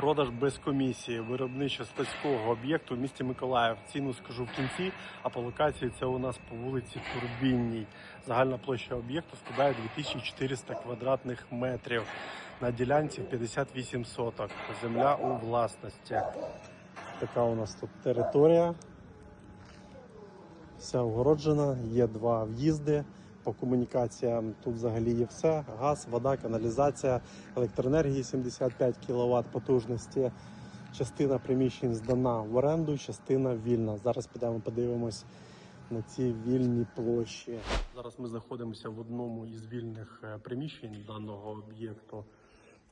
Продаж без комісії виробничо складського об'єкту в місті Миколаїв. Ціну скажу в кінці. А по локації це у нас по вулиці Турбінній. Загальна площа об'єкту складає 2400 квадратних метрів. На ділянці 58 соток. Земля у власності. Така у нас тут територія. Вся огороджена, є два в'їзди. По комунікаціям тут взагалі є все: газ, вода, каналізація, електроенергії 75 кВт потужності. Частина приміщень здана в оренду, частина вільна. Зараз підемо подивимось на ці вільні площі. Зараз ми знаходимося в одному із вільних е, приміщень даного об'єкту.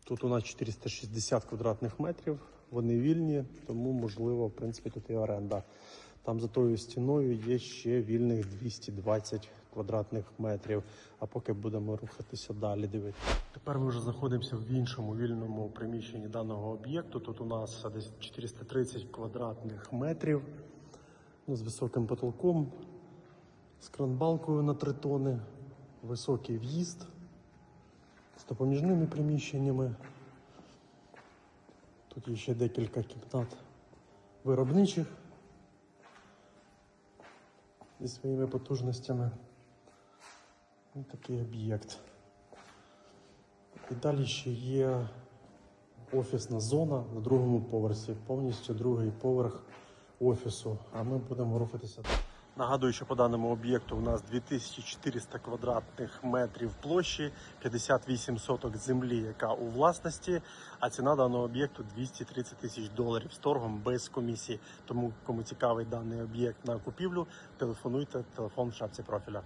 Тут у нас 460 квадратних метрів. Вони вільні, тому можливо, в принципі, тут і оренда. Там за тою стіною є ще вільних 220 квадратних метрів. А поки будемо рухатися далі, дивитися. Тепер ми вже знаходимося в іншому вільному приміщенні даного об'єкту. Тут у нас десь 430 квадратних метрів ну, з високим потолком, з кранбалкою на 3 тони, високий в'їзд з допоміжними приміщеннями. Тут є ще декілька кімнат виробничих зі своїми потужностями. Ось такий об'єкт. І далі ще є офісна зона на другому поверсі, повністю другий поверх офісу. А ми будемо рухатися. Нагадую, що по даному об'єкту у нас 2400 квадратних метрів площі, 58 соток землі, яка у власності, а ціна даного об'єкту 230 тисяч доларів з торгом без комісії. Тому кому цікавий даний об'єкт на купівлю, телефонуйте, телефон в шапці профіля.